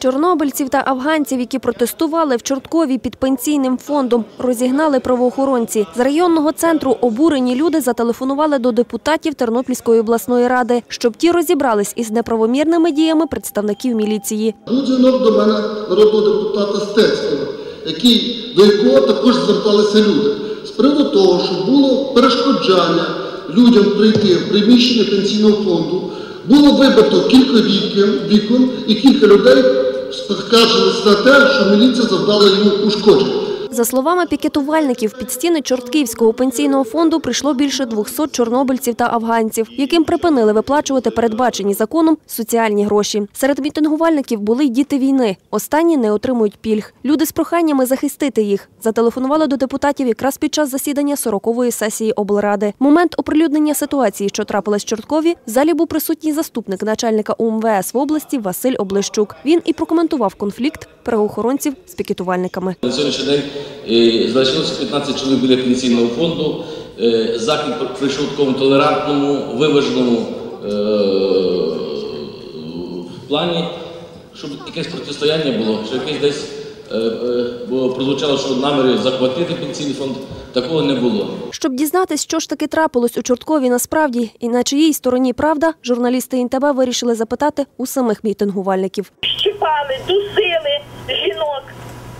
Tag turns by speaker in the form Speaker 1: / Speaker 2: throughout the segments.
Speaker 1: Чорнобильців та афганців, які протестували в Чорткові під пенсійним фондом, розігнали правоохоронці. З районного центру обурені люди зателефонували до депутатів Тернопільської обласної ради, щоб ті розібрались із неправомірними діями представників міліції.
Speaker 2: Дзвінок до мене народного депутата Стецького, який, до якого також зверталися люди. З приводу того, що було перешкоджання людям прийти в приміщення пенсійного фонду, було вибито кілька вікон, вікон і кілька людей скаржилися на те, що міліція завдала йому ушкоджень.
Speaker 1: За словами пікетувальників, під стіни Чортківського пенсійного фонду прийшло більше 200 чорнобильців та афганців, яким припинили виплачувати передбачені законом соціальні гроші. Серед мітингувальників були й діти війни. Останні не отримують пільг. Люди з проханнями захистити їх зателефонували до депутатів якраз під час засідання 40-ї сесії облради. Момент оприлюднення ситуації, що трапилась в Чорткові, в залі був присутній заступник начальника УМВС в області Василь Облещук. Він і прокоментував конфлікт правоохоронців з пікетувальниками.
Speaker 3: На сьогоднішній день залишилося 15 чоловік біля пенсійного фонду. Е, Захід пройшов в такому толерантному, виваженому е, в плані, щоб якесь протистояння було, що якесь десь е, е, прозвучало, що наміри захватити пенсійний фонд. Такого не було.
Speaker 1: Щоб дізнатись, що ж таки трапилось у Чорткові насправді і на чиїй стороні правда, журналісти ІНТБ вирішили запитати у самих мітингувальників.
Speaker 4: щипали, дусили жінок,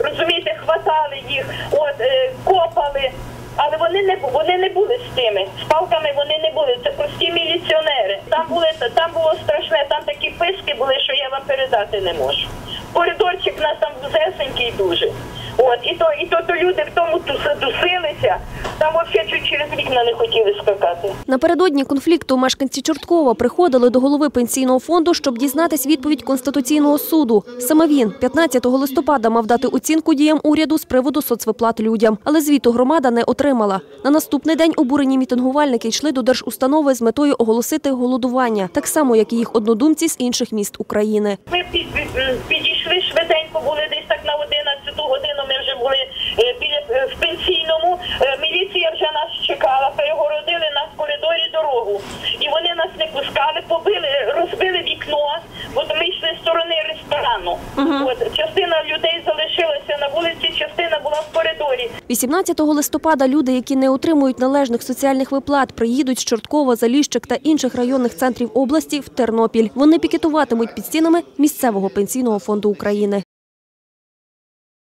Speaker 4: розумієте, хватали їх, от е, копали. Але вони не вони не були з тими. З палками вони не були. Це прості міліціонери. Там були там було страшне, там такі писки були, що я вам передати не можу. Коридорчик у нас там зесенький дуже. От і то, і то, то люди в тому туси- дусилися. Там взагалі чуть через вікна не хотіли скакати.
Speaker 1: Напередодні конфлікту мешканці Чорткова приходили до голови пенсійного фонду, щоб дізнатись відповідь Конституційного суду. Саме він 15 листопада мав дати оцінку діям уряду з приводу соцвиплат людям, але звіту громада не отримала. На наступний день обурені мітингувальники йшли до держустанови з метою оголосити голодування, так само як і їх однодумці з інших міст України.
Speaker 4: Ми підійшли швиденько, були десь так на 11 годину. Ми вже були е, біля е, в пенсійному. Е, Міліція вже нас чекала, перегородили нас в коридорі дорогу. І вони нас не пускали, побили, розбили вікно, бо ми йшли з сторони ресторану. От частина людей залишилася на вулиці, частина була в коридорі.
Speaker 1: 18 листопада люди, які не отримують належних соціальних виплат, приїдуть з Чорткова, Заліщик та інших районних центрів області в Тернопіль. Вони пікетуватимуть під стінами місцевого пенсійного фонду України.